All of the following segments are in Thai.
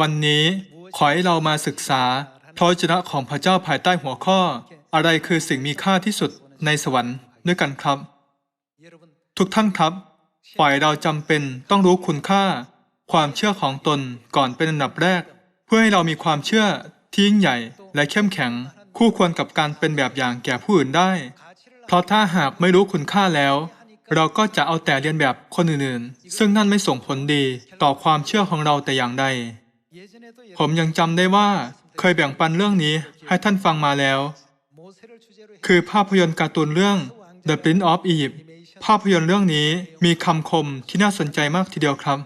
วันนี้ขอให้เรามาศึกษาพระวจนะของพระเจ้าภายใต้หัวข้อ อะไรคือสิ่งมีค่าที่สุดในสวรรค์ด้วยกันครับ ทุกท่านครับ ฝ่ายเราจำเป็นต้องรู้คุณค่า ความเชื่อของตนก่อนเป็นอันดับแรก เพื่อให้เรามีความเชื่อที่ยิ่งใหญ่และเข้มแข็ง คู่ควรกับการเป็นแบบอย่างแก่ผู้อื่นได้ เพราะถ้าหากไม่รู้คุณค่าแล้ว เราก็จะเอาแต่เรียนแบบคนอื่นๆ ซึ่งนั่นไม่ส่งผลดีต่อความเชื่อของเราแต่อย่างใด ผมยังจำได้ว่าเคยแบ่งปันเรื่องนี้ให้ท่านฟังมาแล้ว คือภาพยนตร์การ์ตูนเรื่อง The Prince of Egypt ภาพยนตร์เรื่องนี้มีคำคมที่น่าสนใจมากทีเดียวครับ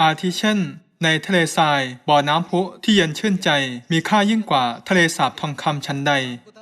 อาทิเช่น ในทะเลทรายบ่อน้ำพุที่เย็นชื่นใจมีค่ายิ่งกว่าทะเลสาบทองคำชั้นใด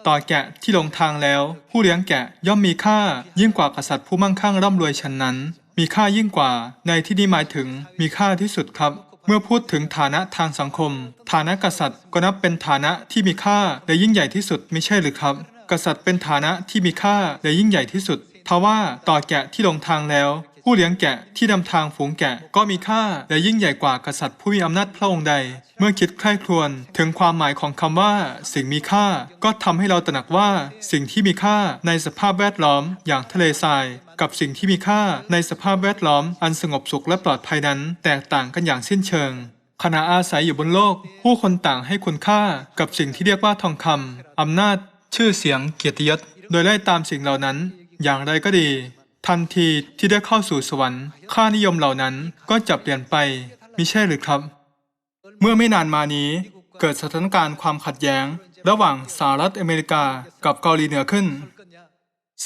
ต่อแกะที่ลงทางแล้ว ผู้เลี้ยงแกะย่อมมีค่ายิ่งกว่ากษัตริย์ผู้มั่งคั่งร่ำรวยชั้นนั้น มีค่ายิ่งกว่าในที่นี้หมายถึงมีค่าที่สุดครับ เมื่อพูดถึงฐานะทางสังคม ฐานะกษัตริย์ก็นับเป็นฐานะที่มีค่าและยิ่งใหญ่ที่สุดไม่ใช่หรือครับ กษัตริย์เป็นฐานะที่มีค่าและยิ่งใหญ่ที่สุดทว่าต่อแกะที่ลงทางแล้ว ผู้เลี้ยงแกะที่นำทางฝูงแกะก็มีค่าและยิ่งใหญ่กว่ากษัตริย์ผู้มีอำนาจพระองค์ใด เมื่อคิดใคร่ครวญถึงความหมายของคำว่า สิ่งมีค่า ก็ทำให้เราตระหนักว่า สิ่งที่มีค่าในสภาพแวดล้อมอย่างทะเลทราย กับสิ่งที่มีค่าในสภาพแวดล้อมอันสงบสุขและปลอดภัยนั้น แตกต่างกันอย่างสิ้นเชิงขณะอาศัยอยู่บนโลก ผู้คนต่างให้คุณค่ากับสิ่งที่เรียกว่าทองคำอำนาจ ชื่อเสียง เกียรติยศ โดยไล่ตามสิ่งเหล่านั้น อย่างไรก็ดี ทันทีที่ได้เข้าสู่สวรรค์ ค่านิยมเหล่านั้นก็จะเปลี่ยนไปมิใช่หรือครับ เมื่อไม่นานมานี้ เกิดสถานการณ์ความขัดแย้ง ระหว่างสหรัฐอเมริกากับเกาหลีเหนือขึ้น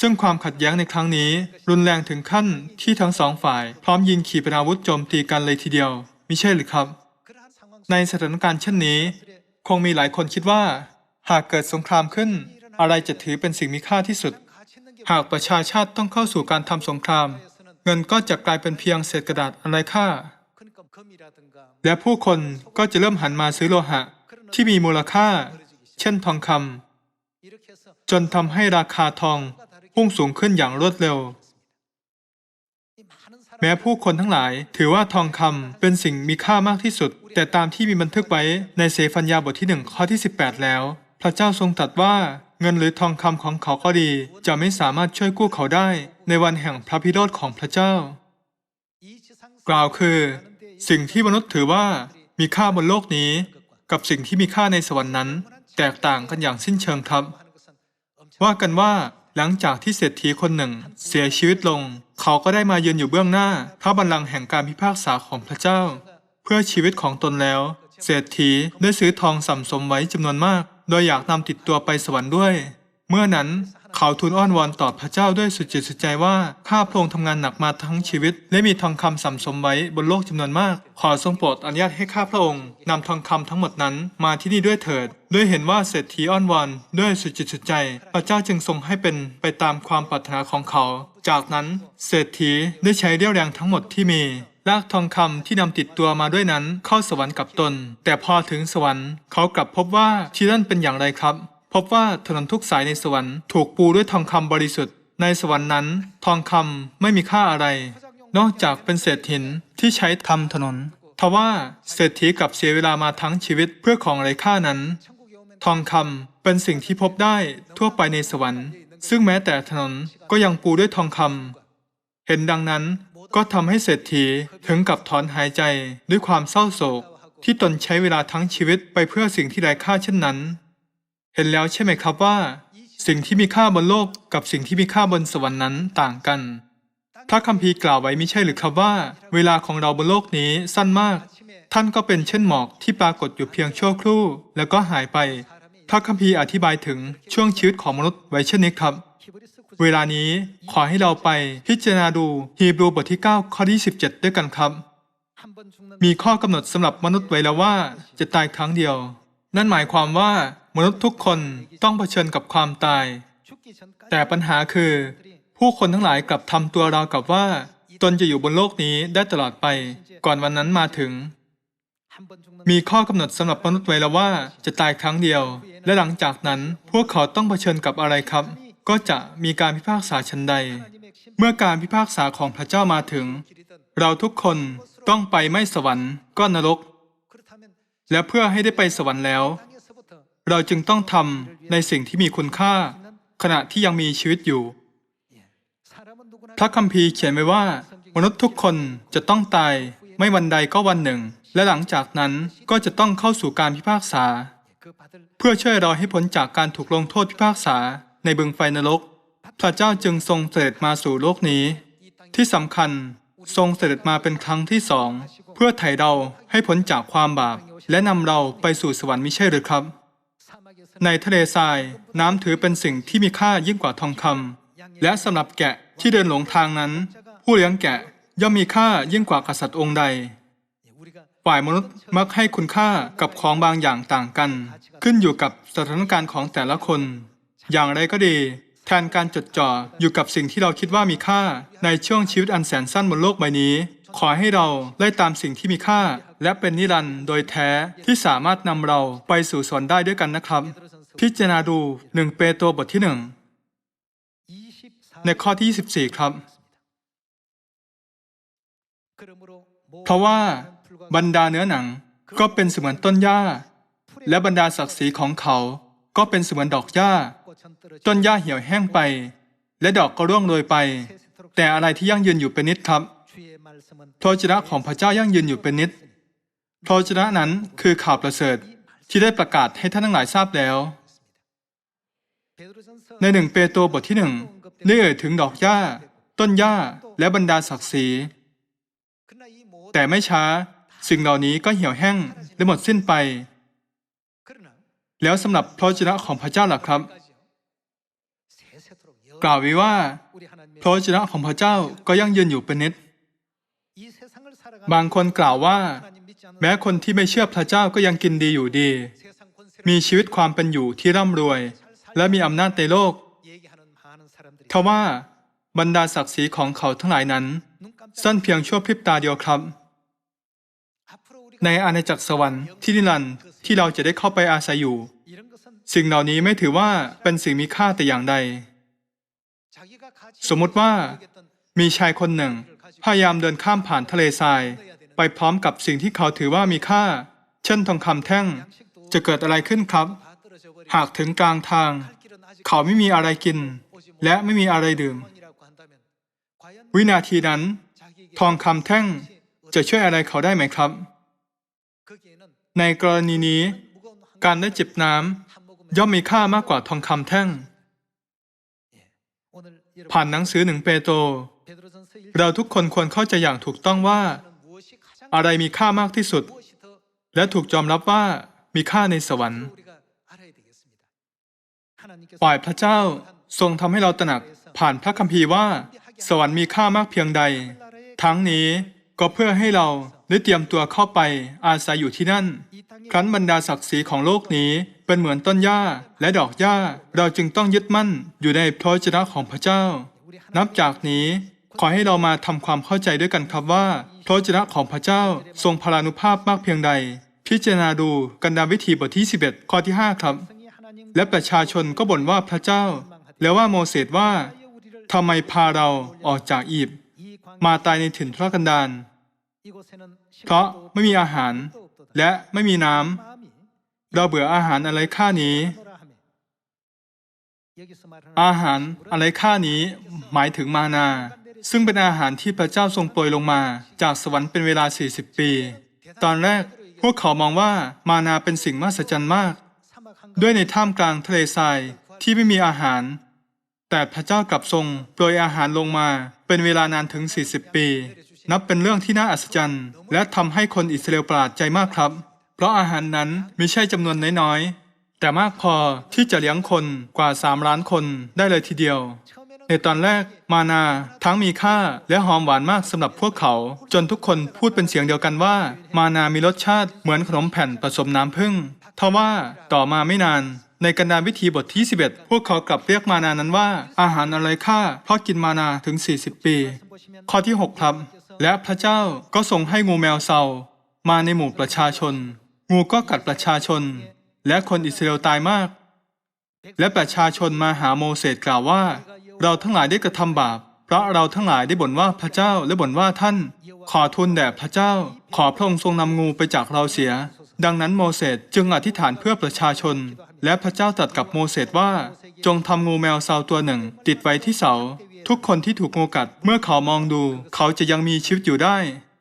ซึ่งความขัดแย้งในครั้งนี้ รุนแรงถึงขั้นที่ทั้งสองฝ่าย พร้อมยิงขีปนาวุธโจมตีกันเลยทีเดียวมิใช่หรือครับ ในสถานการณ์เช่นนี้ คงมีหลายคนคิดว่า หากเกิดสงครามขึ้น อะไรจะถือเป็นสิ่งมีค่าที่สุด หากประชาชาติต้องเข้าสู่การทำสงคราม เงินก็จะกลายเป็นเพียงเศษกระดาษอะไรค่า และผู้คนก็จะเริ่มหันมาซื้อโลหะที่มีมูลค่า เช่นทองคำจนทำให้ราคาทอง พุ่งสูงขึ้นอย่างรวดเร็ว แม้ผู้คนทั้งหลายถือว่าทองคำเป็นสิ่งมีค่ามากที่สุด แต่ตามที่มีบันทึกไว้ในเสฟัญญาบทที่หนึ่งข้อที่ 18 แล้ว พระเจ้าทรงตรัสว่าเงินหรือทองคำของเขาก็ดี จะไม่สามารถช่วยกู้เขาได้ ในวันแห่งพระพิโรธของพระเจ้า กล่าวคือ สิ่งที่มนุษย์ถือว่ามีค่าบนโลกนี้ กับสิ่งที่มีค่าในสวรรค์นั้น แตกต่างกันอย่างสิ้นเชิงครับ ว่ากันว่า หลังจากที่เศรษฐีคนหนึ่ง เสียชีวิตลง เขาก็ได้มายืนอยู่เบื้องหน้า พระบัลลังก์แห่งการพิพากษาของพระเจ้า เพื่อชีวิตของตนแล้ว เศรษฐีได้ซื้อทองสัมสมไว้จำนวนมาก โดยอยากนำติดตัวไปสวรรค์ด้วย เมื่อนั้น เขาทูลอ้อนวอนต่อพระเจ้าด้วยสุดจิตสุดใจว่าข้าพระองค์ทำงานหนักมาทั้งชีวิต และมีทองคำสัมสมไว้บนโลกจำนวนมาก ขอทรงโปรดอนุญาตให้ข้าพระองค์นำทองคำทั้งหมดนั้นมาที่นี่ด้วยเถิด ด้วยเห็นว่าเศรษฐีอ้อนวอนด้วยสุดจิตสุดใจ พระเจ้าจึงทรงให้เป็นไปตามความปรารถนาของเขา จากนั้นเศรษฐีได้ใช้เรี่ยวแรงทั้งหมดที่มีลากทองคำที่นำติดตัวมาด้วยนั้นเข้าสวรรค์กับตน แต่พอถึงสวรรค์เขากลับพบว่าที่นั่นเป็นอย่างไรครับ พบว่าถนนทุกสายในสวรรค์ถูกปูด้วยทองคำบริสุทธิ์ ในสวรรค์นั้น ทองคำไม่มีค่าอะไร นอกจากเป็นเศษหินที่ใช้ทำถนนทว่าเศรษฐีกับเสียเวลามาทั้งชีวิตเพื่อของไร้ค่านั้น ทองคำเป็นสิ่งที่พบได้ทั่วไปในสวรรค์ ซึ่งแม้แต่ถนนก็ยังปูด้วยทองคำเห็นดังนั้นก็ทำให้เศรษฐีถึงกับถอนหายใจด้วยความเศร้าโศกที่ตนใช้เวลาทั้งชีวิตไปเพื่อสิ่งที่ไร้ค่าเช่นนั้น เห็นแล้วใช่ไหมครับว่า สิ่งที่มีค่าบนโลกกับสิ่งที่มีค่าบนสวรรค์นั้นต่างกัน พระคัมภีร์กล่าวไว้ไม่ใช่หรือครับว่า เวลาของเราบนโลกนี้สั้นมาก ท่านก็เป็นเช่นหมอกที่ปรากฏอยู่เพียงชั่วครู่ แล้วก็หายไป พระคัมภีร์อธิบายถึงช่วงชีวิตของมนุษย์ไว้เช่นนี้ครับเวลานี้ขอให้เราไปพิจารณาดูฮีบรูบทที่ 9 ข้อที่ 17 ด้วยกันครับ มีข้อกำหนดสำหรับมนุษย์ไว้แล้วว่าจะตายครั้งเดียว นั่นหมายความว่า มนุษย์ทุกคนต้องเผชิญกับความตาย แต่ปัญหาคือ ผู้คนทั้งหลายกลับทำตัวราวกับว่า ตนจะอยู่บนโลกนี้ได้ตลอดไป ก่อนวันนั้นมาถึง มีข้อกำหนดสำหรับมนุษย์ไว้แล้วว่าจะตายครั้งเดียว และหลังจากนั้นพวกเขาต้องเผชิญกับอะไรครับ ก็จะมีการพิพากษาชั้นใด เมื่อการพิพากษาของพระเจ้ามาถึง เราทุกคนต้องไปไม่สวรรค์ก็นรก และเพื่อให้ได้ไปสวรรค์แล้ว เราจึงต้องทำในสิ่งที่มีคุณค่า ขณะที่ยังมีชีวิตอยู่ พระคัมภีร์เขียนไว้ว่า มนุษย์ทุกคนจะต้องตาย ไม่วันใดก็วันหนึ่ง และหลังจากนั้นก็จะต้องเข้าสู่การพิพากษา เพื่อช่วยเราให้พ้นจากการถูกลงโทษพิพากษาในบึงไฟนรก พระเจ้าจึงทรงเสด็จมาสู่โลกนี้ ที่สำคัญทรงเสด็จมาเป็นครั้งที่สอง เพื่อไถ่เราให้พ้นจากความบาป และนำเราไปสู่สวรรค์มิใช่หรือครับ ในทะเลทราย น้ำถือเป็นสิ่งที่มีค่ายิ่งกว่าทองคำและสำหรับแกะที่เดินหลงทางนั้น ผู้เลี้ยงแกะย่อมมีค่ายิ่งกว่ากษัตริย์องค์ใด ฝ่ายมนุษย์มักให้คุณค่ากับของบางอย่างต่างกัน ขึ้นอยู่กับสถานการณ์ของแต่ละคน อย่างไรก็ดี แทนการจดจ่ออยู่กับสิ่งที่เราคิดว่ามีค่าในช่วงชีวิตอันแสนสั้นบนโลกใบนี้ ขอให้เราไล่ตามสิ่งที่มีค่า และเป็นนิรันด์โดยแท้ที่สามารถนำเราไปสู่สวรรค์ได้ด้วยกันนะครับ พิจารณาดูหนึ่งเปโตรบทที่หนึ่งในข้อที่ 24 ครับ เพราะว่าบรรดาเนื้อหนังก็เป็นเสมือนต้นหญ้า และบรรดาศักดิ์ศรีของเขา ก็เป็นเสมือนดอกหญ้า ต้นหญ้าเหี่ยวแห้งไป และดอกก็ร่วงโรยไป แต่อะไรที่ยั่งยืนอยู่เป็นนิดครับ พระวจระของพระเจ้ายั่งยืนอยู่เป็นนิดพระวจระนั้นคือข่าวประเสริฐที่ได้ประกาศให้ท่านทั้งหลายทราบแล้ว ในหนึ่งเปโตรบทที่หนึ่งได้เอ่ยถึงดอกหญ้า ต้นหญ้าและบรรดาศักดิ์ศรีแต่ไม่ช้าสิ่งเหล่านี้ก็เหี่ยวแห้งและหมดสิ้นไป แล้วสำหรับพระจนะของพระเจ้าหล่ะครับ กล่าวไว้ว่าพระจนะของพระเจ้าก็ยังยืนอยู่เป็นนิด บางคนกล่าวว่า แม้คนที่ไม่เชื่อพระเจ้าก็ยังกินดีอยู่ดี มีชีวิตความเป็นอยู่ที่ร่ำรวย และมีอำนาจในโลกทว่าบรรดาศักดิ์ศรีของเขาทั้งหลายนั้น สั้นเพียงชั่วพริบตาเดียวครับ ในอาณาจักรสวรรค์ที่นิรันดร์ที่เราจะได้เข้าไปอาศัยอยู่ สิ่งเหล่านี้ไม่ถือว่าเป็นสิ่งมีค่าแต่อย่างใด สมมติว่ามีชายคนหนึ่ง พยายามเดินข้ามผ่านทะเลทราย ไปพร้อมกับสิ่งที่เขาถือว่ามีค่า เช่นทองคำแท่ง จะเกิดอะไรขึ้นครับ หากถึงกลางทาง เขาไม่มีอะไรกิน และไม่มีอะไรดื่ม วินาทีนั้น ทองคำแท่งจะช่วยอะไรเขาได้ไหมครับ ในกรณีนี้ การได้จิบน้ำย่อมมีค่ามากกว่าทองคำแท่ง ผ่านหนังสือหนึ่งเปโตร เราทุกคนควรเข้าใจอย่างถูกต้องว่า อะไรมีค่ามากที่สุด และถูกยอมรับว่ามีค่าในสวรรค์ฝ่ายพระเจ้าทรงทำให้เราตระหนักผ่านพระคัมภีร์ว่า สวรรค์มีค่ามากเพียงใด ทั้งนี้ก็เพื่อให้เราได้เตรียมตัวเข้าไปอาศัยอยู่ที่นั่น ครั้นบรรดาศักดิ์ศรีของโลกนี้เป็นเหมือนต้นหญ้าและดอกหญ้า เราจึงต้องยึดมั่นอยู่ในพระวจนะของพระเจ้า นับจากนี้ ขอให้เรามาทำความเข้าใจด้วยกันครับว่าพระจนะของพระเจ้าทรงพลานุภาพมากเพียงใด พิจารณาดูกันดาวิธีบทที่ 11 ข้อที่ 5 ครับ และประชาชนก็บ่นว่าพระเจ้า แล้วว่าโมเสสว่าทำไมพาเราออกจากอียิปต์มาตายในถิ่นทุรกันดารเพราะไม่มีอาหารและไม่มีน้ำเราเบื่ออาหารอะไรค่านี้ อาหารอะไรค่านี้หมายถึงมานา ซึ่งเป็นอาหารที่พระเจ้าทรงโปรยลงมาจากสวรรค์เป็นเวลา 40 ปี ตอนแรกพวกเขามองว่ามานาเป็นสิ่งมหัศจรรย์มาก ด้วยในถ้ำกลางทะเลทรายที่ไม่มีอาหาร แต่พระเจ้ากลับทรงโปรยอาหารลงมาเป็นเวลานานถึง 40 ปี นับเป็นเรื่องที่น่าอัศจรรย์ และทำให้คนอิสราเอลประหลาดใจมากครับ เพราะอาหารนั้นไม่ใช่จำนวนน้อยๆแต่มากพอที่จะเลี้ยงคนกว่า 3 ล้านคนได้เลยทีเดียว ในตอนแรกมานาทั้งมีค่าและหอมหวานมากสำหรับพวกเขา จนทุกคนพูดเป็นเสียงเดียวกันว่า มานามีรสชาติเหมือนขนมแผ่นผสมน้ำผึ้งทว่าต่อมาไม่นานในกันดาวิธีบทที่ 11 พวกเขากลับเรียกมานานั้นว่า อาหารอะไรค่าเพราะกินมานาถึง 40 ปี ข้อที่ 6 ครับ และพระเจ้าก็ทรงให้งูแมวเซามาในหมู่ประชาชน งูก็กัดประชาชน และคนอิสราเอลตายมาก และประชาชนมาหาโมเสสกล่าวว่า เราทั้งหลายได้กระทำบาป เพราะเราทั้งหลายได้บ่นว่าพระเจ้าและบ่นว่าท่าน ขอทูลแด่พระเจ้า ขอพระองค์ทรงนำงูไปจากเราเสีย ดังนั้นโมเสสจึงอธิษฐานเพื่อประชาชน และพระเจ้าตรัสกับโมเสสว่า จงทำงูแมวเซาตัวหนึ่ง ติดไว้ที่เสา ทุกคนที่ถูกงูกัดเมื่อเขามองดู เขาจะยังมีชีวิตอยู่ได้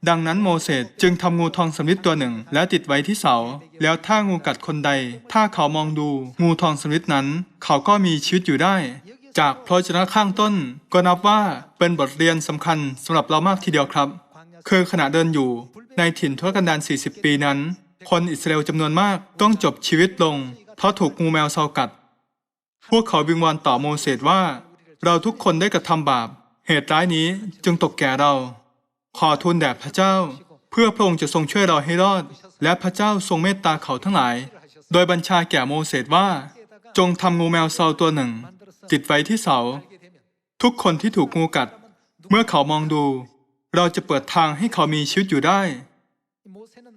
ดังนั้นโมเสสจึงทำงูทองสำริดตัวหนึ่ง แล้วติดไว้ที่เสา แล้วถ้างูกัดคนใด ถ้าเขามองดูงูทองสำริดนั้น เขาก็มีชีวิตอยู่ได้ จากพระวจนะข้างต้น ก็นับว่าเป็นบทเรียนสำคัญสำหรับเรามากทีเดียวครับ คือขณะเดินอยู่ในถิ่นทุรกันดาร 40 ปีนั้น คนอิสราเอลจำนวนมากต้องจบชีวิตลง เพราะถูกงูแมวเซากัด พวกเขาวิงวอนต่อโมเสสว่า เราทุกคนได้กระทำบาป เหตุร้ายนี้จึงตกแก่เรา ขอทูลแด่พระเจ้า เพื่อพระองค์จะทรงช่วยเราให้รอด และพระเจ้าทรงเมตตาเขาทั้งหลาย โดยบัญชาแก่โมเสสว่า จงทำงูแมวเซาตัวหนึ่ง ติดไว้ที่เสา ทุกคนที่ถูกงูกัด เมื่อเขามองดู เราจะเปิดทางให้เขามีชีวิตอยู่ได้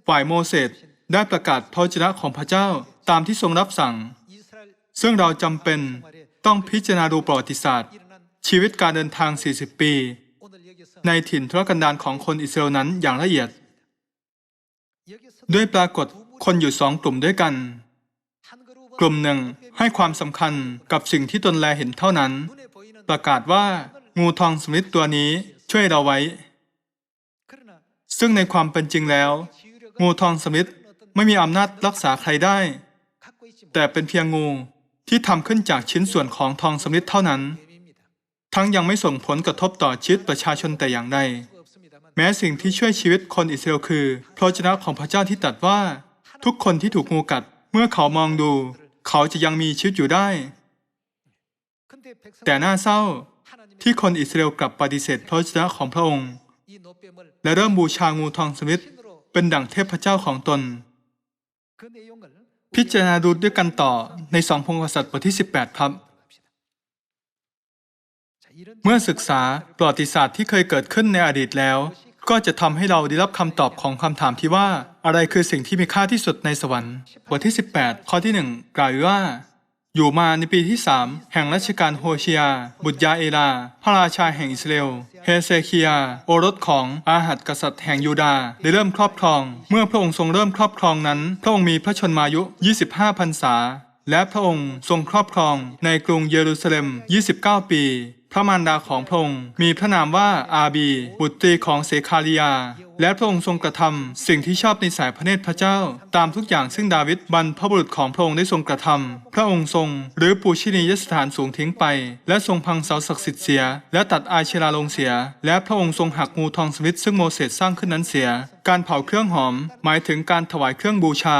ฝ่ายโมเสสได้ประกาศพระวจนะของพระเจ้าตามที่ทรงรับสั่ง ซึ่งเราจำเป็นต้องพิจารณาดูประวัติศาสตร์ ชีวิตการเดินทาง 40 ปี ในถิ่นทุรกันดารของคนอิสราเอลนั้นอย่างละเอียด ด้วยปรากฏคนอยู่สองกลุ่มด้วยกัน กลุ่มหนึ่งให้ความสำคัญกับสิ่งที่ตนแลเห็นเท่านั้น ประกาศว่างูทองสำริดตัวนี้ช่วยเราไว้ ซึ่งในความเป็นจริงแล้ว งูทองสำริดไม่มีอำนาจรักษาใครได้ แต่เป็นเพียงงูที่ทำขึ้นจากชิ้นส่วนของทองสำริดเท่านั้น ทั้งยังไม่ส่งผลกระทบต่อชีวิตประชาชนแต่อย่างใด แม้สิ่งที่ช่วยชีวิตคนอิสราเอลคือ พระวจนะของพระเจ้าที่ตรัสว่า ทุกคนที่ถูกงูกัดเมื่อเขามองดู เขาจะยังมีชีวิตอยู่ได้ แต่น่าเศร้าที่คนอิสราเอลกลับปฏิเสธพระวจนะของพระองค์ และเริ่มบูชางูทองสำริดเป็นดั่งเทพเจ้าของตน พิจารณาดูด้วยกันต่อในสองพงศษัตริย์บทที่ 18 ครับ เมื่อศึกษาประวัติศาสตร์ที่เคยเกิดขึ้นในอดีตแล้ว ก็จะทำให้เราได้รับคำตอบของคำถามที่ว่า อะไรคือสิ่งที่มีค่าที่สุดในสวรรค์บทที่ 18 ข้อที่ 1 กล่าวว่า อยู่มาในปีที่3แห่งรัชกาลโฮเชีย บุตรยาเอลา พระราชาแห่งอิสราเอล เฮเซคียาโอรสของอาหัดกษัตริย์แห่งยูดาห์ได้เริ่มครอบครอง เมื่อพระองค์ทรงเริ่มครอบครองนั้น พระองค์มีพระชนมายุ 25พรรษา และพระองค์ทรงครอบครองในกรุงเยรูซาเล็ม 29 ปี พระมารดาของพระองค์มีพระนามว่าอาบี บุตรีของเสคาริยา และพระองค์ทรงกระทำสิ่งที่ชอบในสายพระเนตรพระเจ้า ตามทุกอย่างซึ่งดาวิดบรรพบุรุษของพระองค์ได้ทรงกระทำพระองค์ทรง หรือปูชินียสถานสูงทิ้งไป และทรงพังเสาศักดิ์สิทธิ์เสีย และตัดอาเชราลงเสีย และพระองค์ทรงหักงูทองสมิทซึ่งโมเสสสร้างขึ้นนั้นเสีย การเผาเครื่องหอม หมายถึงการถวายเครื่องบูชา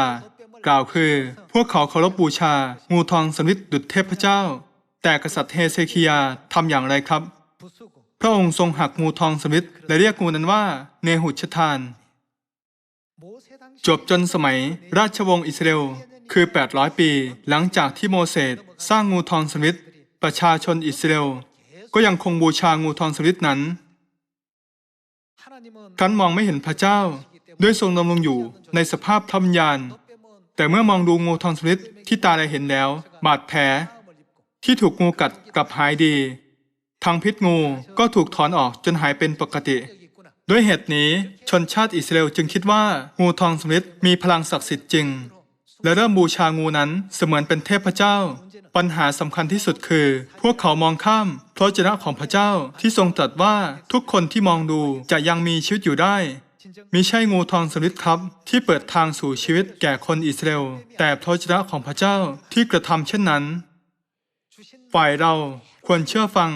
กล่าวคือ พวกเขาเคารพบูชา งูทองสมิทดุจเทพเจ้า แต่กษัตริย์เฮเซคิยาทำอย่างไรครับ พระองค์ทรงหักงูทองสมิทและเรียกงูนั้นว่าเนหุชทาน จบจนสมัยราชวงศ์อิสราเอลคือ 800 ปี หลังจากที่โมเสสสร้างงูทองสมิทประชาชนอิสราเอลก็ยังคงบูชางูทองสมิทนั้นครั้นมองไม่เห็นพระเจ้าด้วยทรงดำรงอยู่ในสภาพทำยาน แต่เมื่อมองดูงูทองสมิทที่ตาได้เห็นแล้ว บาดแผล ที่ถูกงูกัดกลับหายดี ทางพิษงูก็ถูกถอนออกจนหายเป็นปกติ ด้วยเหตุนี้ชนชาติอิสราเอลจึงคิดว่างูทองสำริดมีพลังศักดิ์สิทธิ์จริง และเริ่มบูชางูนั้นเสมือนเป็นเทพเจ้า ปัญหาสำคัญที่สุดคือ พวกเขามองข้ามพระเจนะของพระเจ้าที่ทรงตรัสว่าทุกคนที่มองดูจะยังมีชีวิตอยู่ได้มิใช่งูทองสำริดครับ ที่เปิดทางสู่ชีวิตแก่คนอิสราเอลแต่พระเจนะของพระเจ้าที่กระทำเช่นนั้น ฝ่ายเราควรเชื่อฟัง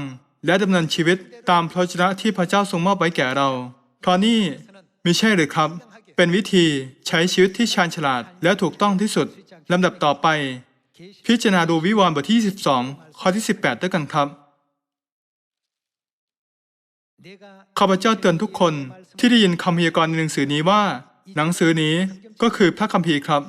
และดำเนินชีวิตตามพระวจนะที่พระเจ้าทรงมอบไว้แก่เรา เพราะนี่มิใช่หรือครับ เป็นวิธีใช้ชีวิตที่ชาญฉลาดและถูกต้องที่สุดลำดับต่อไป พิจารณาดูวิวรณ์บทที่ 12 ข้อที่ 18 ด้วยกันครับข้าพเจ้าเตือนทุกคนที่ได้ยินคำพยากรณ์ในหนังสือนี้ว่า หนังสือนี้ก็คือพระคัมภีร์ครับ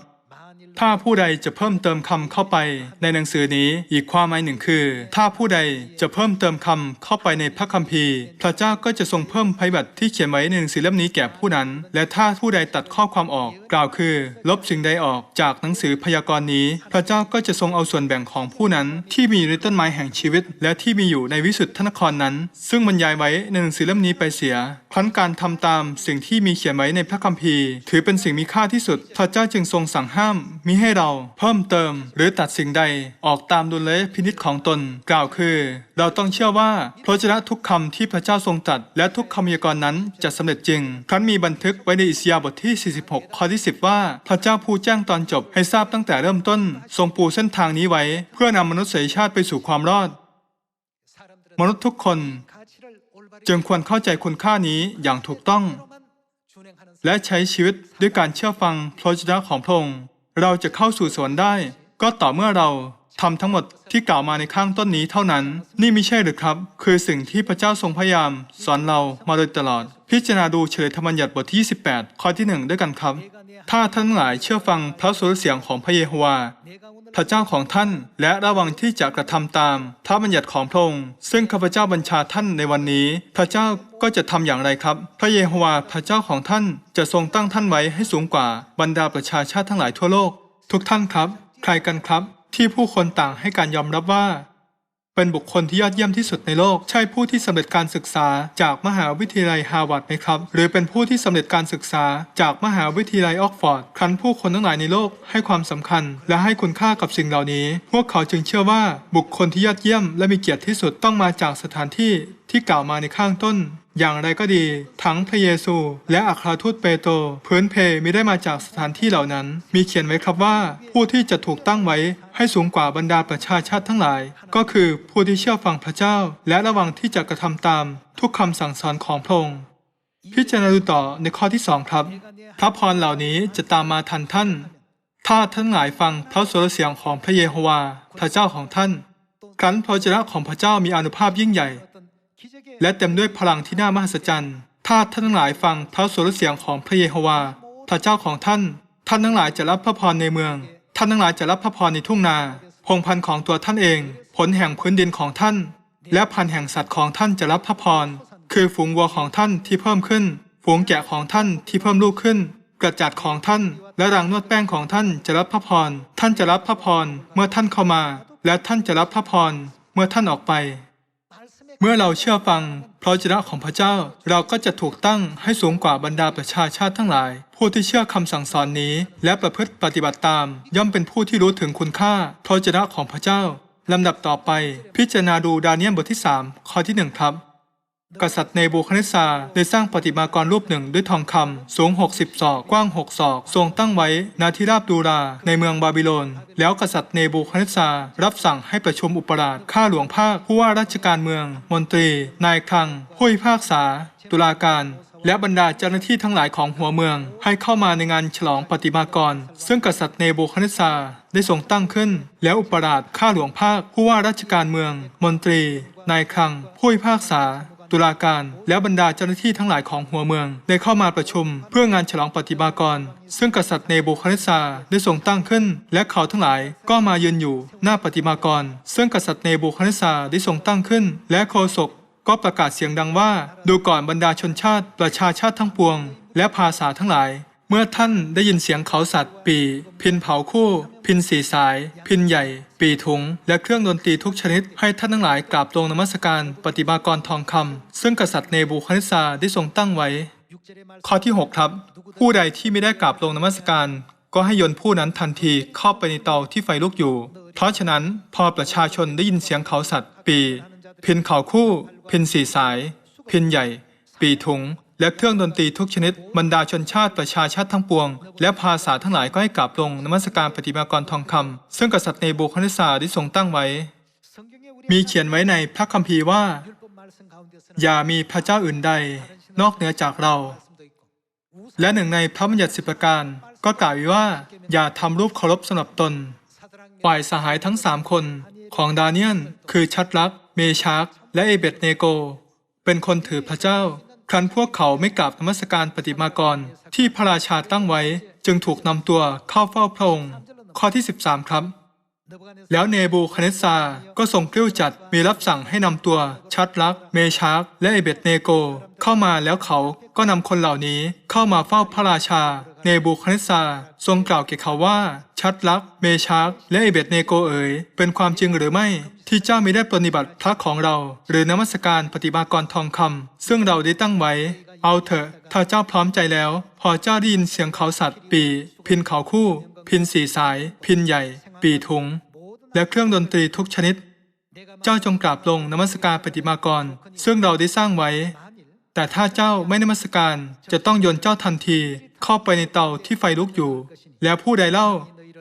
ถ้าผู้ใดจะเพิ่มเติมคำเข้าไปในหนังสือนี้อีกความหมายหนึ่งคือ ถ้าผู้ใดจะเพิ่มเติมคำเข้าไปในพระคัมภีร์ พระเจ้าก็จะทรงเพิ่มภัยบัตรที่เขียนไว้ในหนังสือเล่มนี้แก่ผู้นั้น และถ้าผู้ใดตัดข้อความออก กล่าวคือ ลบสิ่งใดออกจากหนังสือพยากรณ์นี้ พระเจ้าก็จะทรงเอาส่วนแบ่งของผู้นั้น ที่มีในต้นไม้แห่งชีวิต และที่มีอยู่ในวิสุทธนครนั้น ซึ่งบรรยายไว้ในหนังสือเล่มนี้ไปเสียครั้นการทำตามสิ่งที่มีเขียนไว้ในพระคัมภีร์ ถือเป็นสิ่งมีค่าที่สุด พระเจ้าจึงทรงสั่งห้ามมิให้เราเพิ่มเติม หรือตัดสิ่งใดออกตามดุลยพินิจของตน กล่าวคือ เราต้องเชื่อว่าพระเจ้าทุกคำที่พระเจ้าทรงตรัสและทุกคำพยากรณ์นั้นจะสำเร็จจริง ครั้นมีบันทึกไว้ในอิสยาบทที่ 46 ข้อที่ 10 ว่า พระเจ้าผู้แจ้งตอนจบให้ทราบตั้งแต่เริ่มต้น ทรงปูเส้นทางนี้ไว้ เพื่อนำมนุษยชาติไปสู่ความรอด มนุษย์ทุกคน จึงควรเข้าใจคุณค่านี้อย่างถูกต้องและใช้ชีวิตด้วยการเชื่อฟังพระวจนะของพระองค์ เราจะเข้าสู่สวรรค์ได้ ก็ต่อเมื่อเราทำทั้งหมดที่กล่าวมาในข้างต้นนี้เท่านั้น นี่ไม่ใช่หรือครับ คือสิ่งที่พระเจ้าทรงพยายาม สอนเรามาโดยตลอด พิจารณาดูเฉลยธรรมบัญญัติบทที่ 28 ข้อที่ 1 ด้วยกันครับ ถ้าท่านหลายเชื่อฟังพระสุรเสียงของพระเยโฮวา พระเจ้าของท่านและระวังที่จะกระทำตามพระบัญญัติของพระองค์ซึ่งข้าพเจ้าบัญชาท่านในวันนี้ พระเจ้าก็จะทำอย่างไรครับ พระเยโฮวาห์พระเจ้าของท่านจะทรงตั้งท่านไว้ให้สูงกว่าบรรดาประชาชาติทั้งหลายทั่วโลก ทุกท่านครับ ใครกันครับ ที่ผู้คนต่างให้การยอมรับว่า เป็นบุคคลที่ยอดเยี่ยมที่สุดในโลก ใช่ผู้ที่สำเร็จการศึกษาจากมหาวิทยาลัยฮาร์วาร์ดไหมครับ หรือเป็นผู้ที่สำเร็จการศึกษาจากมหาวิทยาลัยออกฟอร์ดครั้นผู้คนทั้งหลายในโลกให้ความสำคัญ และให้คุณค่ากับสิ่งเหล่านี้ พวกเขาจึงเชื่อว่าบุคคลที่ยอดเยี่ยมและมีเกียรติที่สุดต้องมาจากสถานที่ที่กล่าวมาในข้างต้น อย่างไรก็ดี ทั้งพระเยซู และอัครทูตเปโตรพื้นเพไม่ได้มาจากสถานที่เหล่านั้น มีเขียนไว้ครับว่า ผู้ที่จะถูกตั้งไว้ให้สูงกว่าบรรดาประชาชาติทั้งหลาย ก็คือผู้ที่เชื่อฟังพระเจ้า และระวังที่จะกระทำตาม ทุกคำสั่งสอนของพระองค์พิจารณาดูต่อในข้อที่สองครับ พระพรเหล่านี้จะตามมาทันท่าน ถ้าท่านหลายฟังพระสุรเสียงของพระเยโฮวาห์พระเจ้าของท่านครั้นพระวจนะของพระเจ้ามีอนุภาพยิ่งใหญ่ และเต็มด้วยพลังที่น่ามหัศจรรย์ ถ้าท่านทั้งหลายฟังพระสุรเสียงของพระเยโฮวาห์พระเจ้าของท่าน ท่านทั้งหลายจะรับพระพรในเมือง ท่านทั้งหลายจะรับพระพรในทุ่งนา พงพันธุ์ของตัวท่านเอง ผลแห่งพื้นดินของท่าน และพันธุ์แห่งสัตว์ของท่านจะรับพระพร คือฝูงวัวของท่านที่เพิ่มขึ้น ฝูงแกะของท่านที่เพิ่มลูกขึ้น กระจัดของท่าน และรังนวดแป้งของท่านจะรับพระพร ท่านจะรับพระพร เมื่อท่านเข้ามา และท่านจะรับพระพร เมื่อท่านออกไป เมื่อเราเชื่อฟังพระวจนะของพระเจ้า เราก็จะถูกตั้งให้สูงกว่าบรรดาประชาชาติทั้งหลาย ผู้ที่เชื่อคำสั่งสอนนี้ และประพฤติปฏิบัติตาม ย่อมเป็นผู้ที่รู้ถึงคุณค่าพระวจนะของพระเจ้าลำดับต่อไป พิจารณาดูดาเนียลบทที่ 3 ข้อที่ 1 ครับ กษัตริย์เนบูคัดเนซซาได้สร้างประติมากรรูปหนึ่งด้วยทองคำสูง 60 ศอก กว้าง 6 ศอก ทรงตั้งไว้ณที่ราบดูรา ในเมืองบาบิโลน แล้วกษัตริย์เนบูคัดเนซซารับสั่งให้ประชุมอุปราชข้าหลวงภาค ผู้ว่าราชการเมือง มนตรี นายคลังผู้พิพากษา ตุลาการและบรรดาเจ้าหน้าที่ทั้งหลายของหัวเมือง ให้เข้ามาในงานฉลองปฏิมากร ซึ่งกษัตริย์เนบูคัดเนซซาได้ทรงตั้งขึ้น แล้วอุปราชข้าหลวงภาค ผู้ว่าราชการเมือง มนตรี นายคลังผู้พิพากษา ตุลาการ และบรรดาเจ้าหน้าที่ทั้งหลายของหัวเมือง ได้เข้ามาประชุม เพื่องานฉลองปฏิมากร ซึ่งกษัตริย์เนบูคัดเนซซาได้ทรงตั้งขึ้น และเขาทั้งหลายก็มายืนอยู่หน้าปฏิมากร ซึ่งกษัตริย์เนบูคัดเนซซาได้ทรงตั้งขึ้น และโคศกก็ประกาศเสียงดังว่า ดูก่อนบรรดาชนชาติ ประชาชาติทั้งปวง และภาษาทั้งหลาย เมื่อท่านได้ยินเสียงเขาสัตว์ปี พินเผาคู่ พินสีสาย พินใหญ่ ปีถุง และเครื่องดนตรีทุกชนิด ให้ท่านทั้งหลายกราบลงนมัสการปฏิมากรทองคำซึ่งกษัตริย์เนบูคันซซาได้ทรงตั้งไว้ ข้อที่ 6 ครับ ผู้ใดที่ไม่ได้กราบลงนมัสการ ก็ให้โยนผู้นั้นทันทีเข้าไปในเตาที่ไฟลุกอยู่ เพราะฉะนั้นพอประชาชนได้ยินเสียงเขาสัตว์ ปี พินเขาคู่ พินสีสาย พินใหญ่ ปีถุง และเครื่องดนตรีทุกชนิดบรรดาชนชาติประชาชาติทั้งปวง และภาษาทั้งหลายก็ให้กราบลงนมัสการปฏิมากรทองคำซึ่งกษัตริย์เนบูคัดเนซซาร์ได้ทรงตั้งไว้ มีเขียนไว้ในพระคัมภีร์ว่า อย่ามีพระเจ้าอื่นใด นอกเหนือจากเรา และหนึ่งในพระบัญญัติสิบประการ ก็กล่าวไว้ว่า อย่าทำรูปเคารพสำหรับตนฝ่ายสหายทั้งสามคนของดาเนียลคือชัดรัก เมชากและเอเบดเนโก เป็นคนถือพระเจ้า ครั้นพวกเขาไม่กราบนมัสการปฏิมากรที่พระราชาตั้งไว้จึงถูกนำตัวเข้าเฝ้าพระองค์ข้อที่ 13 ครับ แล้วเนบูคเนสซาก็ส่งเครี้ยวจัดมีรับสั่งให้นำตัว ชัดลัก เมชาร์และเอเบตเนโก เข้ามาแล้วเขาก็นำคนเหล่านี้เข้ามาเฝ้าพระราชา เนบูคาเนสซาทรงกล่าวแก่เขาว่า ชัดลัก เมชากและเอเบดเนโกเอ๋ย เป็นความจริงหรือไม่ ที่เจ้าไม่ได้ปฏิบัติพระของเรา หรือนมัสการปฏิมากรทองคำซึ่งเราได้ตั้งไว้ เอาเถอะ ถ้าเจ้าพร้อมใจแล้ว พอเจ้าได้ยินเสียงเขาสัตว์ ปี พินเขาคู่ พินสีสาย พินใหญ่ ปีทุง และเครื่องดนตรีทุกชนิด เจ้าจงกราบลงนมัสการปฏิมากร ซึ่งเราได้สร้างไว้ แต่ถ้าเจ้าไม่นมัสการจะต้องโยนเจ้าทันที เข้าไปในเตาที่ไฟลุกอยู่ แล้วผู้ใดเล่า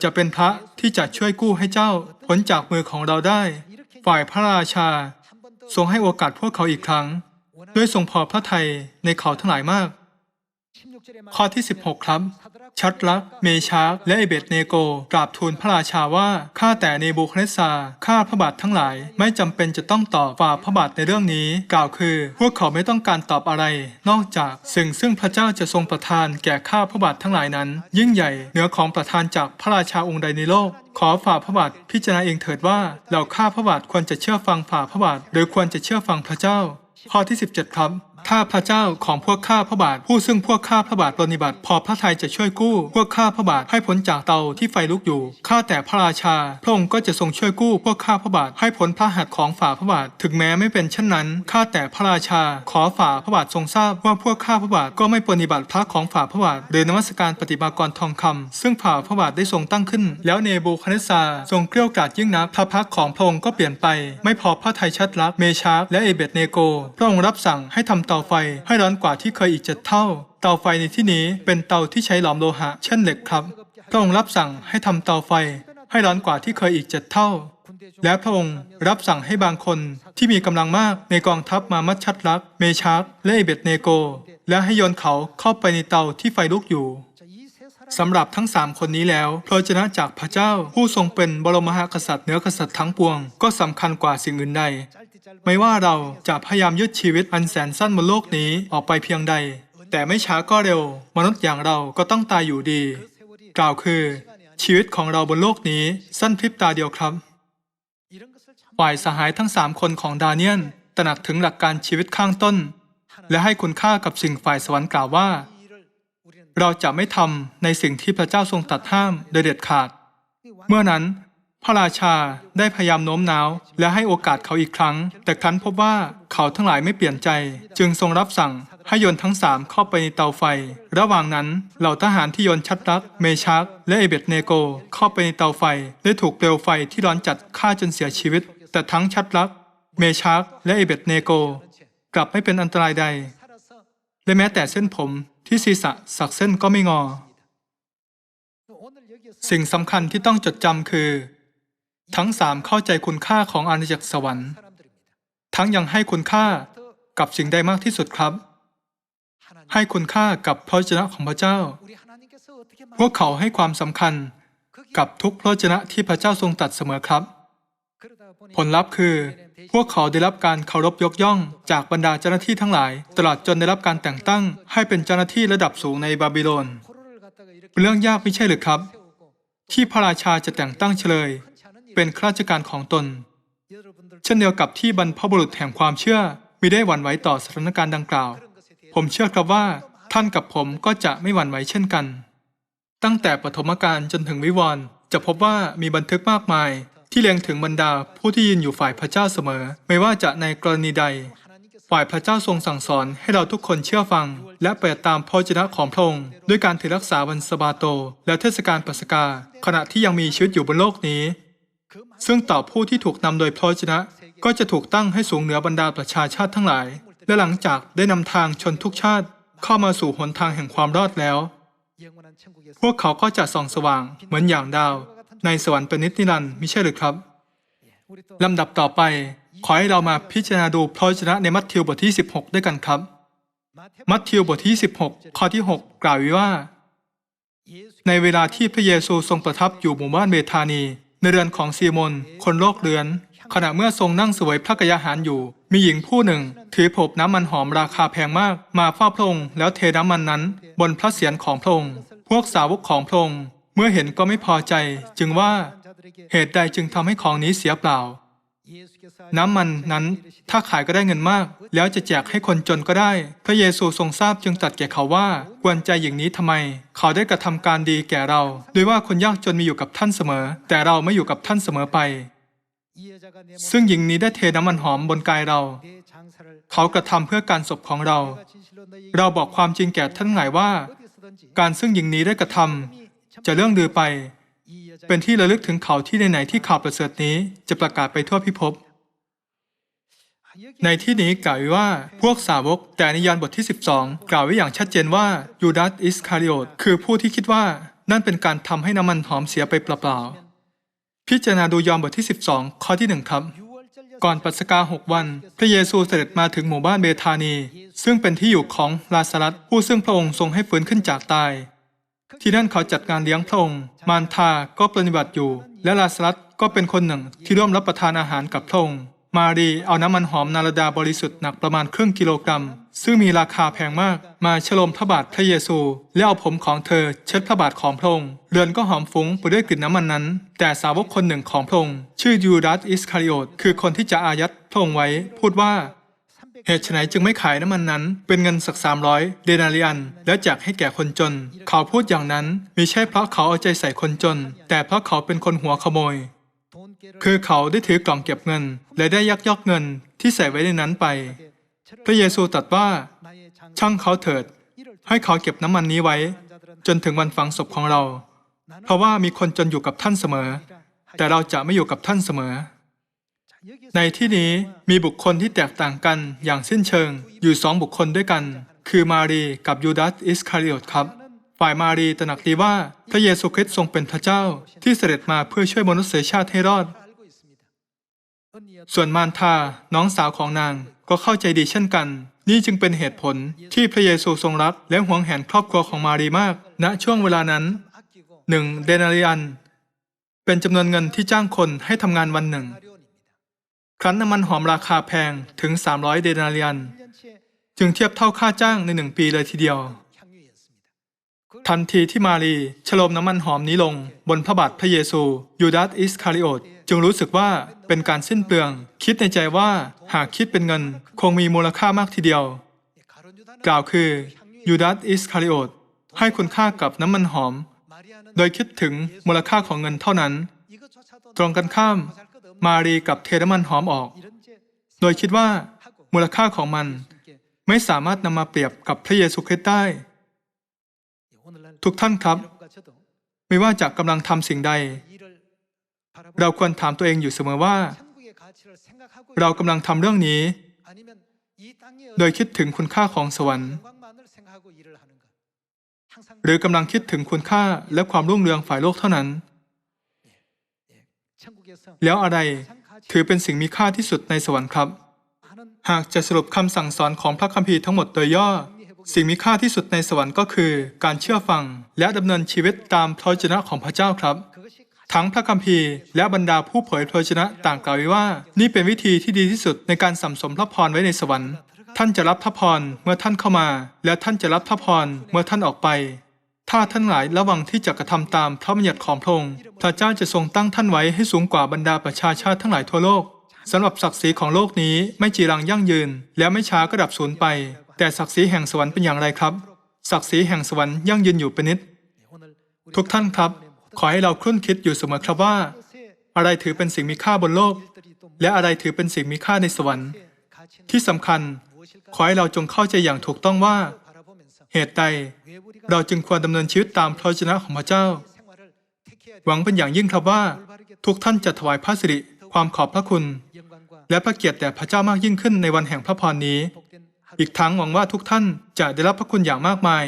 จะเป็นพระที่จะช่วยกู้ให้เจ้าพ้นจากมือของเราได้ ฝ่ายพระราชา ทรงให้โอกาสพวกเขาอีกครั้ง ด้วยทรงพอพระทัยในเขาทั้งหลายมาก ข้อที่ 16 ครับ ชัดลัก เมชากและเอเบดเนโกกราบทูลพระราชาว่า ข้าแต่เนบูคเนสซาข้าพระบาททั้งหลาย ไม่จำเป็นจะต้องตอบฝ่าพระบาทในเรื่องนี้ กล่าวคือ พวกเขาไม่ต้องการตอบอะไร นอกจากสิ่งซึ่งพระเจ้าจะทรงประทานแก่ข้าพระบาททั้งหลายนั้น ยิ่งใหญ่เหนือของประทานจากพระราชาองค์ใดในโลกขอฝ่าพระบาทพิจารณาเองเถิดว่าเราข้าพระบาทควรจะเชื่อฟังฝ่าพระบาท หรือควรจะเชื่อฟังพระเจ้า ข้อที่ 17 ครับ ถ้าพระเจ้าของพวกข้าพระบาท ผู้ซึ่งพวกข้าพระบาทปฏิบัติ พอพระทัยจะช่วยกู้ พวกข้าพระบาทให้พ้นจากเตาที่ไฟลุกอยู่ข้าแต่พระราชา พระองค์ก็จะทรงช่วยกู้ พวกข้าพระบาทให้พ้นพระหัตถ์ของฝ่าพระบาท ถึงแม้ไม่เป็นเช่นนั้นข้าแต่พระราชา ขอฝ่าพระบาททรงทราบว่าพวกข้าพระบาทก็ไม่ปฏิบัติพระของฝ่าพระบาทหรือนมัสการปฏิมากรทองคำซึ่งฝ่าพระบาทได้ทรงตั้งขึ้น แล้วเนบูคาเนสซาทรงเกลี้ยกล่อมยิ่งนักพระพักของพระองค์ก็เปลี่ยนไป ไม่พอพระทัยชัดลักเมชากและเอเบดเนโก พระองค์รับสั่งให้ทำเตาไฟให้ร้อนกว่าที่เคยอีกเจ็ดเท่า เตาไฟในที่นี้เป็นเตาที่ใช้หลอมโลหะ เช่นเหล็กครับพระองค์รับสั่งให้ทำเตาไฟ ให้ร้อนกว่าที่เคยอีกเจ็ดเท่า และพระองค์รับสั่งให้บางคนที่มีกำลังมากในกองทัพมามัดชัดลัก เมชากและเอเบตเนโก และให้โยนเขาเข้าไปในเตาที่ไฟลุกอยู่ สำหรับทั้งสามคนนี้แล้วพระวจนะจากพระเจ้าผู้ทรงเป็นบรมหากษัตริย์เหนือกษัตริย์ทั้งปวง ก็สำคัญกว่าสิ่งอื่นใด ไม่ว่าเราจะพยายามยืดชีวิตอันแสนสั้นบนโลกนี้ออกไปเพียงใด แต่ไม่ช้าก็เร็ว มนุษย์อย่างเราก็ต้องตายอยู่ดี กล่าวคือ ชีวิตของเราบนโลกนี้สั้นพริบตาเดียวครับฝ่ายสหายทั้งสามคนของดาเนียลตระหนักถึงหลักการชีวิตข้างต้น และให้คุณค่ากับสิ่งฝ่ายสวรรค์กล่าวว่า เราจะไม่ทำในสิ่งที่พระเจ้าทรงตัดห้ามโดยเด็ดขาด เมื่อนั้น พระราชาได้พยายามโน้มน้าว และให้โอกาสเขาอีกครั้ง แต่ครั้นพบว่าเขาทั้งหลายไม่เปลี่ยนใจ จึงทรงรับสั่งให้โยนทั้งสามเข้าไปในเตาไฟ ระหว่างนั้นเหล่าทหารที่โยนชัดรัก เมชัก และเอเบดเนโกเข้าไปในเตาไฟได้ถูกเปลวไฟที่ร้อนจัดฆ่าจนเสียชีวิต แต่ทั้งชัดรัก เมชัก และเอเบดเนโก กลับไม่เป็นอันตรายใด และแม้แต่เส้นผมที่ศีรษะสักเส้นก็ไม่งอ สิ่งสำคัญที่ต้องจดจำคือ ทั้งสามเข้าใจคุณค่าของอาณาจักรสวรรค์ ทั้งยังให้คุณค่ากับสิ่งใดมากที่สุดครับ ให้คุณค่ากับพระวจนะของพระเจ้า พวกเขาให้ความสำคัญกับทุกพระวจนะที่พระเจ้าทรงตัดเสมอครับ ผลลัพธ์คือ พวกเขาได้รับการเคารพยกย่อง จากบรรดาเจ้าหน้าที่ทั้งหลาย ตลอดจนได้รับการแต่งตั้ง ให้เป็นเจ้าหน้าที่ระดับสูงในบาบิโลนเป็นเรื่องยากไม่ใช่หรือครับ ที่พระราชาจะแต่งตั้งเฉลย เป็นข้าราชการของตน เช่นเดียวกับที่บรรพบุรุษแห่งความเชื่อมิได้หวั่นไหวต่อสถานการณ์ดังกล่าว ผมเชื่อครับว่าท่านกับผมก็จะไม่หวั่นไหวเช่นกัน ตั้งแต่ปฐมกาลจนถึงวิวรณ์จะพบว่ามีบันทึกมากมาย ที่เล็งถึงบรรดาผู้ที่ยืนอยู่ฝ่ายพระเจ้าเสมอ ไม่ว่าจะในกรณีใด ฝ่ายพระเจ้าทรงสั่งสอนให้เราทุกคนเชื่อฟัง และปฏิบัติตามพระวจนะของพระองค์ด้วยการถือรักษาวันสบาโต และเทศกาลปัสกา ขณะที่ยังมีชีวิตอยู่บนโลกนี้ ซึ่งต่อผู้ที่ถูกนำโดยพระวจนะ ก็จะถูกตั้งให้สูงเหนือบรรดาประชาชาติทั้งหลาย และหลังจากได้นำทางชนทุกชาติ เข้ามาสู่หนทางแห่งความรอดแล้ว พวกเขาก็จะส่องสว่างเหมือนอย่างดาว ในสวรรค์เป็นนิจนิรันดร์มิใช่หรือครับลำดับต่อไป ขอให้เรามาพิจารณาดูพระวจนะในมัทธิวบทที่ 16 ด้วยกันครับ มัทธิวบทที่ 16 ข้อที่ 6 กล่าวไว้ว่า ในเวลาที่พระเยซูทรงประทับอยู่หมู่บ้านเบธานี ในเรือนของซีโมนคนโรคเรื้อน ขณะเมื่อทรงนั่งเสวยพระกยาหารอยู่ มีหญิงผู้หนึ่ง ถือผบน้ำมันหอมราคาแพงมาก มาเฝ้าพระองค์แล้วเทน้ำมันนั้น บนพระเศียรของพระองค์พวกสาวกของพระองค์เมื่อเห็นก็ไม่พอใจจึงว่าเหตุใดจึงทำให้ของนี้เสียเปล่า น้ำมันนั้นถ้าขายก็ได้เงินมาก แล้วจะแจกให้คนจนก็ได้ พระเยซูทรงทราบจึงตัดแก่เขาว่ากวนใจอย่างนี้ทำไม เขาได้กระทำการดีแก่เราด้วยว่าคนยากจนมีอยู่กับท่านเสมอ แต่เราไม่อยู่กับท่านเสมอไป ซึ่งหญิงนี้ได้เทน้ำมันหอมบนกายเรา เขากระทำเพื่อการศพของเรา เราบอกความจริงแก่ท่านหลาว่า การซึ่งหญิงนี้ได้กระทำ จะเรื่องลือไป เป็นที่ระลึกถึงเขาที่ไหนที่ข่าวประเสริฐนี้จะประกาศไปทั่วพิภพในที่นี้กล่าวว่าพวกสาวกแต่นิยานบทที่ 12 กล่าวไว้อย่างชัดเจนว่ายูดาสอิสคาริโอตคือผู้ที่คิดว่านั่นเป็นการทำให้น้ำมันหอมเสียไปเปล่าๆ พิจารณาดูยอมบทที่ 12 ข้อที่1ครับ ก่อนปัสกาหกวัน พระเยซูเสด็จมาถึงหมู่บ้านเบธานี ซึ่งเป็นที่อยู่ของลาซารัสผู้ซึ่งพระองค์ทรงให้ฟื้นขึ้นจากตาย ที่นั่นเขาจัดงานเลี้ยงพระองค์มารทาก็ปฏิบัติอยู่ และลาซารัสก็เป็นคนหนึ่งที่ร่วมรับประทานอาหารกับพระองค์มารีเอาน้ำมันหอมนาลดาบริสุทธิ์หนักประมาณครึ่งกิโลกรัม ซึ่งมีราคาแพงมาก มาฉลมพระบาทพระเยซู และเอาผมของเธอเช็ดพระบาทของพระองค์เรือนก็หอมฟุ้งไปด้วยกลิ่นน้ำมันนั้น แต่สาวกคนหนึ่งของพระองค์ชื่อยูดาสอิสคาริโอตคือคนที่จะอายัดพระองค์ไว้ พูดว่า เหตุไฉนจึงไม่ขายน้ำมันนั้น เป็นเงินสักสามร้อยเดนาริอัน และแจกให้แก่คนจน เขาพูดอย่างนั้นมิใช่เพราะเขาเอาใจใส่คนจน แต่เพราะเขาเป็นคนหัวขโมย คือเขาได้ถือกล่องเก็บเงิน และได้ยักยอกเงินที่ใส่ไว้ในนั้นไป พระเยซูตรัสว่า ช่างเขาเถิด ให้เขาเก็บน้ำมันนี้ไว้ จนถึงวันฝังศพของเรา เพราะว่ามีคนจนอยู่กับท่านเสมอ แต่เราจะไม่อยู่กับท่านเสมอ ในที่นี้มีบุคคลที่แตกต่างกันอย่างสิ้นเชิงอยู่สองบุคคลด้วยกัน คือมารีกับยูดาสอิสคาริโอตครับ ฝ่ายมารีตระหนักดีว่าพระเยซูคริสต์ทรงเป็นพระเจ้าที่เสด็จมาเพื่อช่วยมนุษยชาติให้รอด ส่วนมารธาน้องสาวของนางก็เข้าใจดีเช่นกัน นี่จึงเป็นเหตุผลที่พระเยซูทรงรักและหวงแหนครอบครัวของมารีมาก ณช่วงเวลานั้นหนึ่งเดนาริอัน เป็นจำนวนเงินที่จ้างคนให้ทำงานวันหนึ่ง ครั้นน้ำมันหอมราคาแพงถึง 300 เดนารียน จึงเทียบเท่าค่าจ้างในหนึ่งปีเลยทีเดียว ทันทีที่มารีฉลมน้ำมันหอมนี้ลงบนพระบาทพระเยซูยูดาสอิสคาริโอตจึงรู้สึกว่าเป็นการสิ้นเปลือง คิดในใจว่าหากคิดเป็นเงินคงมีมูลค่ามากทีเดียว กล่าวคือยูดาสอิสคาริโอตให้คุณค่ากับน้ำมันหอม โดยคิดถึงมูลค่าของเงินเท่านั้น ตรงกันข้าม มารีกับเทน้ำมันหอมออก โดยคิดว่ามูลค่าของมันไม่สามารถนำมาเปรียบกับพระเยซูคริสต์ได้ ทุกท่านครับ ไม่ว่าจะกำลังทำสิ่งใด เราควรถามตัวเองอยู่เสมอว่า เรากำลังทำเรื่องนี้ โดยคิดถึงคุณค่าของสวรรค์ หรือกำลังคิดถึงคุณค่าและความรุ่งเรืองฝ่ายโลกเท่านั้น แล้วอะไรถือเป็นสิ่งมีค่าที่สุดในสวรรค์ครับ หากจะสรุปคำสั่งสอนของพระคัมภีร์ทั้งหมดโดยย่อ สิ่งมีค่าที่สุดในสวรรค์ก็คือ การเชื่อฟัง และดำเนินชีวิตตามพระชนะของพระเจ้าครับ ทั้งพระคัมภีร์และบรรดาผู้เผยพระชนะต่างกล่าวไว้ว่า นี่เป็นวิธีที่ดีที่สุดในการสัมสมพระพรไว้ในสวรรค์ ท่านจะรับพระพรเมื่อท่านเข้ามา และท่านจะรับพระพรเมื่อท่านออกไป ถ้าท่านหลายระวังที่จะกระทำตามพระบัญญัติของพระองค์พระเจ้าจะทรงตั้งท่านไว้ให้สูงกว่าบรรดาประชาชาติทั้งหลายทั่วโลกสำหรับศักดิ์ศรีของโลกนี้ไม่จีรังยั่งยืน แล้วไม่ช้าก็ดับสูญไป แต่ศักดิ์ศรีแห่งสวรรค์เป็นอย่างไรครับ ศักดิ์ศรีแห่งสวรรค์ยั่งยืนอยู่เป็นนิด ทุกท่านครับ ขอให้เราครุ่นคิดอยู่เสมอครับว่า อะไรถือเป็นสิ่งมีค่าบนโลก และอะไรถือเป็นสิ่งมีค่าในสวรรค์ ที่สำคัญ ขอให้เราจงเข้าใจอย่างถูกต้องว่า เหตุใด เราจึงควรดำเนินชีวิตตามพระชนะของพระเจ้า หวังเป็นอย่างยิ่งครับว่า ทุกท่านจะถวายพระสิริความขอบพระคุณ และพระเกียรติแด่พระเจ้ามากยิ่งขึ้นในวันแห่งพระพรนี้ อีกทั้งหวังว่าทุกท่านจะได้รับพระคุณอย่างมากมาย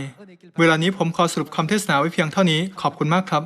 เวลานี้ผมขอสรุปคำเทศนาไว้เพียงเท่านี้ขอบคุณมากครับ